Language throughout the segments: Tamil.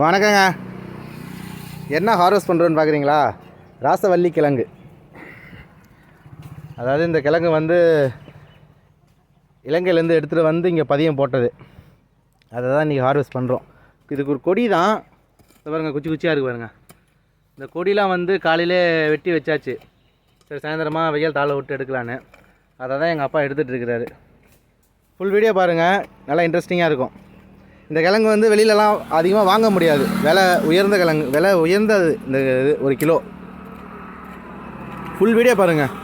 வணக்கங்க. என்ன ஹார்வெஸ்ட் பண்ணுறோன்னு பார்க்குறீங்களா ராசவள்ளி கிழங்கு அதாவது இந்த கிழங்கு வந்து இலங்கையிலேருந்து எடுத்துகிட்டு வந்து இங்கே பதியம் போட்டது. அதை தான் இன்றைக்கி ஹார்வெஸ்ட் பண்ணுறோம் இதுக்கு ஒரு கொடி தான். பாருங்கள் பாருங்க குச்சி குச்சியாக இருக்குது பாருங்கள் இந்த கொடிலாம் வந்து காலையிலே வெட்டி வச்சாச்சு. சரி சாயந்தரமாக வெயில் தாழ விட்டு எடுக்கலான்னு. அதை தான் எங்கள் அப்பா எடுத்துகிட்டு இருக்கிறாரு. ஃபுல் வீடியோ பாருங்கள் நல்லா இன்ட்ரெஸ்டிங்காக இருக்கும். இந்த கிழங்கு வந்து வெளியிலலாம் அதிகமாக வாங்க முடியாது. விலை உயர்ந்த கிழங்கு விலை உயர்ந்தது இந்த இது ஒரு கிலோ. ஃபுல் வீடியோ பாருங்கள்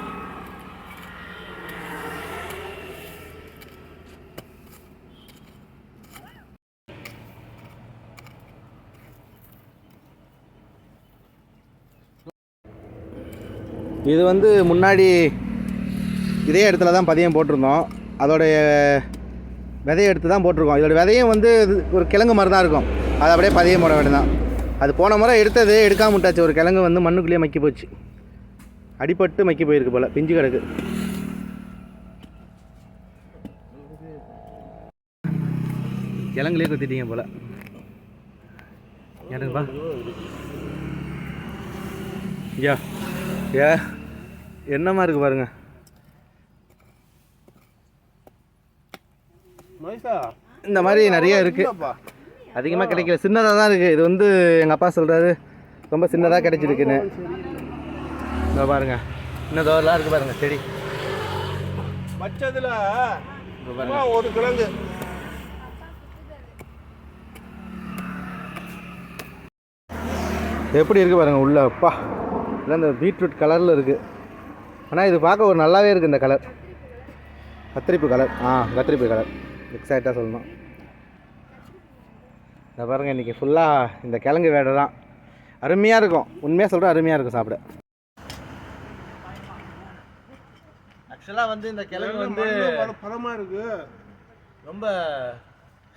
இது வந்து முன்னாடி இதே இடத்துல தான் பதியம் போட்டிருந்தோம். அதோடைய விதையை எடுத்து தான் போட்டிருக்கோம். இதோட விதையும் வந்து இது ஒரு கிழங்கு மாதிரி தான் இருக்கும். அதை அப்படியே பதியம் போட வேண்டியதான் அது போன முறை எடுத்தது எடுக்காம விட்டாச்சு. ஒரு கிழங்கு வந்து மண்ணுக்குள்ளேயே மக்கி போச்சு. அடிப்பட்டு மக்கி போயிருக்கு போல். பிஞ்சு கிடக்கு. கிழங்குலேயே குத்திட்டீங்க போல். எனக்குப்பா ஐயா ஏ என்னமா இருக்குது பாருங்கள் இந்த மாதிரி நிறைய இருக்கு. அதிகமாக கிடைக்கல. சின்னதாக தான் இருக்குது இது வந்து எங்கள் அப்பா சொல்கிறாரு ரொம்ப சின்னதாக கிடைச்சிருக்குன்னு. இதோ பாருங்க. இன்னும் தோறலாம் இருக்குது பாருங்க. செடி. வச்சதுல ஒரு கிழங்கு எப்படி இருக்குது பாருங்க உள்ள. அப்பா. இல்லை இந்த பீட்ரூட் கலரில் இருக்குது ஆனால் இது பார்க்க ஒரு நல்லாவே இருக்குது இந்த கலர். கத்திரிப்பு கலர். ஆ கத்திரிப்பு கலர். எக்ஸாக்டாக சொல்லணும். இந்த பாருங்க இன்றைக்கி ஃபுல்லாக இந்த கிழங்கு வேடை தான். அருமையாக இருக்கும். உண்மையாக சொல்கிறேன் அருமையாக இருக்கும் சாப்பிட. ஆக்சுவலாக வந்து இந்த கிழங்கு வந்து பல பழமா இருக்கு. ரொம்ப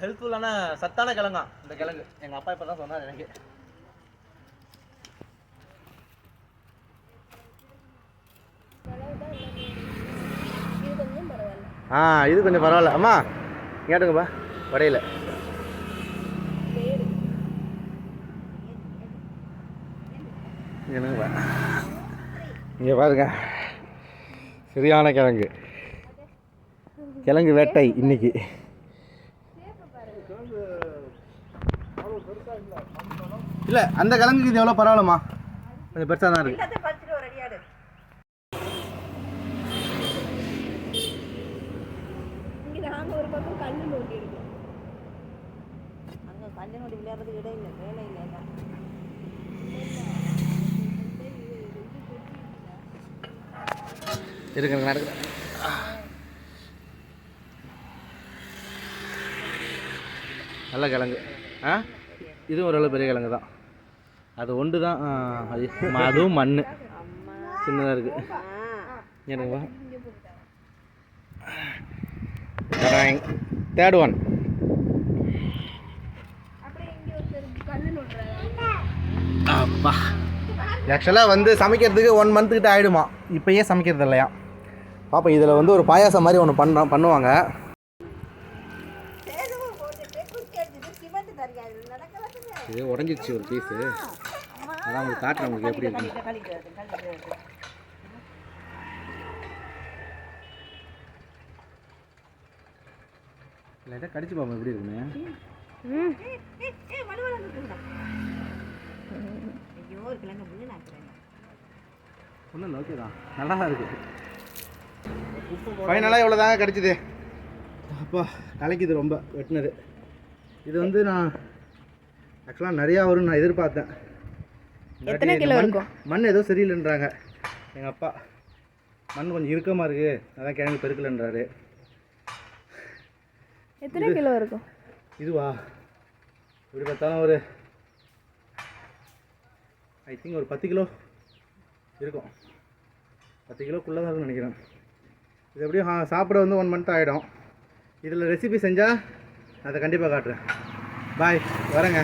ஹெல்ப்ஃபுல்லான சத்தான கிழங்கா இந்த கிழங்கு. எங்கள் அப்பா இப்போ தான் சொன்னார் எனக்கு. ஆ இது கொஞ்சம் பரவாயில்ல. அம்மா கேட்டுங்கப்பா வடையில். என்னங்கப்பா? இங்கே பாருங்க. சரியான கிழங்கு. கிழங்கு வேட்டை இன்னைக்கு. இல்லை அந்த கிழங்குக்கு இது எவ்வளோ பரவாயில்லம்மா? கொஞ்சம் பெருசாக தான் இருக்குது இங்க நாங்க ஒரு பக்கம் கல்லு நோண்டி இருக்கோம் அங்க கல்லு நோண்டி விளையாடுறதுக்கு இடம் இல்லை வேலை இல்லை. இருக்குங்க நடக்குது. நல்ல கிழங்கு. ஆ? இதுவும் ஓரளவு பெரிய கிழங்கு தான். அது ஒன்று தான் அது அதுவும் மண் சின்னதாக இருக்குது எனக்குவா தேர்ட் ஒன் அப்பா. ஆக்சுவலாக வந்து சமைக்கிறதுக்கு ஒன் மந்த் கிட்ட ஆகிடுமா இப்போயே சமைக்கிறது இல்லையா? பாப்பா இதில் வந்து ஒரு பாயாசம் மாதிரி ஒன்று பண்ண பண்ணுவாங்க. இது உடஞ்சிருச்சு ஒரு பீஸு அதான் உங்களுக்கு காட்டுறேன் உங்களுக்கு எப்படி இருக்கு லைட்டாக கடிச்சு பாப்போம் எப்படி இருக்குன்னு. ஐயோ ஒரு கிழங்கு முள்ளு நாக்குறேன். ஒன்றும் இல்லை ஓகே தான். நல்லா தான் இருக்குது ஃபைனலாக இவ்வளோ தாங்க கிடச்சிது. அப்பா கலைக்குது ரொம்ப வெட்டினது. இது வந்து நான் ஆக்சுவலாக நிறையா வரும்னு நான் எதிர்பார்த்தேன். எத்தனை கிலோ மண்- இருக்கும்? மண் ஏதோ சரியில்லைன்றாங்க. எங்கள் அப்பா மண் கொஞ்சம் இறுக்கமாக இருக்குது அதான் கிழங்கு பெருக்கலைன்றாரு. எத்தனை கிலோ இருக்கும்? இதுவா? இப்படி பார்த்தாலும் ஒரு ஐ திங்க் ஒரு பத்து கிலோ இருக்கும். பத்து கிலோக்குள்ளே தான் இருக்கும்னு நினைக்கிறேன். இது எப்படியும் சாப்பிட வந்து ஒன் மந்த் ஆகிடும் இதில் ரெசிபி செஞ்சால் அதை கண்டிப்பாக காட்டுறேன். பாய் வரேங்க.